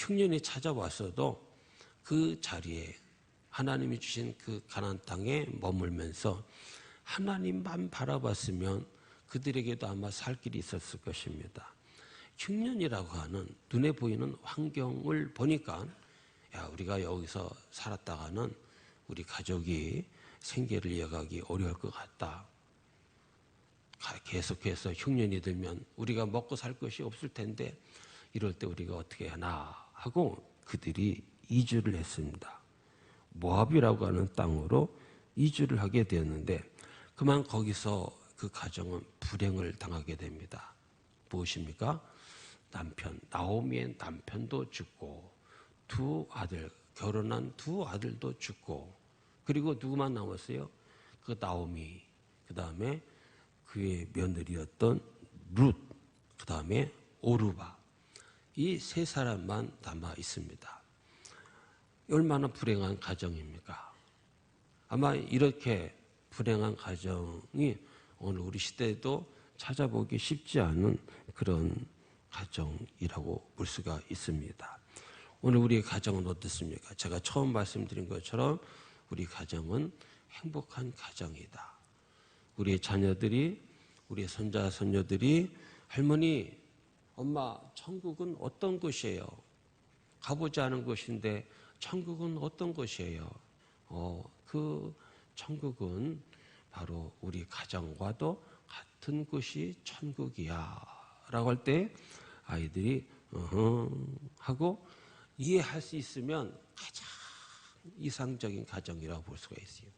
흉년이 찾아왔어도 그 자리에 하나님이 주신 그 가나안 땅에 머물면서 하나님만 바라봤으면 그들에게도 아마 살 길이 있었을 것입니다. 흉년이라고 하는 눈에 보이는 환경을 보니까 야 우리가 여기서 살았다가는 우리 가족이 생계를 이어가기 어려울 것 같다. 계속해서 흉년이 들면 우리가 먹고 살 것이 없을 텐데 이럴 때 우리가 어떻게 하나 하고 그들이 이주를 했습니다. 모압이라고 하는 땅으로 이주를 하게 되었는데 그만 거기서 그 가정은 불행을 당하게 됩니다. 무엇입니까? 남편, 나오미의 남편도 죽고 두 아들, 결혼한 두 아들도 죽고 그리고 누구만 남았어요? 그 나오미, 그 다음에 그의 며느리였던 룻, 그 다음에 오르바. 이 세 사람만 남아 있습니다. 얼마나 불행한 가정입니까? 아마 이렇게 불행한 가정이 오늘 우리 시대에도 찾아보기 쉽지 않은 그런 가정이라고 볼 수가 있습니다. 오늘 우리의 가정은 어떻습니까? 제가 처음 말씀드린 것처럼 우리 가정은 행복한 가정이다. 우리의 자녀들이, 우리의 손자, 손녀들이 할머니, 엄마, 천국은 어떤 곳이에요? 가보지 않은 곳인데 천국은 어떤 곳이에요? 어, 그 천국은 바로 우리 가정과도 같은 곳이 천국이야. 라고 할 때 아이들이 하고 이해할 수 있으면 가장 이상적인 가정이라고 볼 수가 있어요.